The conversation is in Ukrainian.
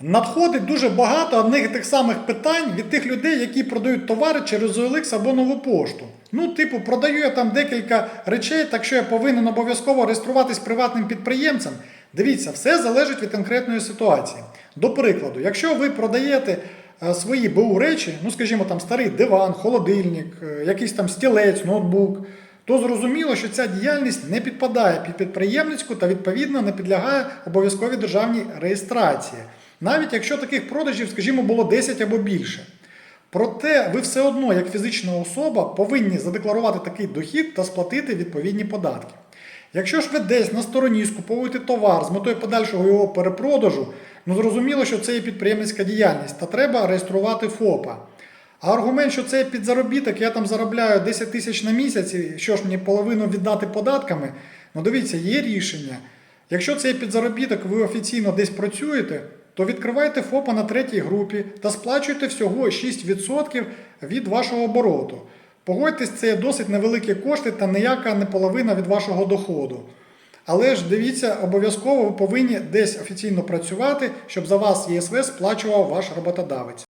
Надходить дуже багато одних і тих самих питань від тих людей, які продають товари через OLX або нову пошту. Ну, типу, продаю я там декілька речей, так що я повинен обов'язково реєструватись приватним підприємцем. Дивіться, все залежить від конкретної ситуації. До прикладу, якщо ви продаєте е, свої БУ речі, ну скажімо, там старий диван, холодильник, е, якийсь там стілець, ноутбук, то зрозуміло, що ця діяльність не підпадає під підприємницьку та відповідно не підлягає обов'язковій державній реєстрації. Навіть якщо таких продажів, скажімо, було 10 або більше. Проте ви все одно, як фізична особа, повинні задекларувати такий дохід та сплатити відповідні податки. Якщо ж ви десь на стороні скуповуєте товар з метою подальшого його перепродажу, ну зрозуміло, що це є підприємницька діяльність та треба реєструвати ФОПа. А аргумент, що це підзаробіток, я там заробляю 10 тисяч на місяць, що ж мені половину віддати податками, ну дивіться, є рішення. Якщо це підзаробіток, ви офіційно десь працюєте, то відкривайте ФОПа на третій групі та сплачуйте всього 6% від вашого обороту. Погодьтесь, це є досить невеликі кошти та ніяка не половина від вашого доходу. Але ж дивіться, обов'язково ви повинні десь офіційно працювати, щоб за вас ЄСВ сплачував ваш роботодавець.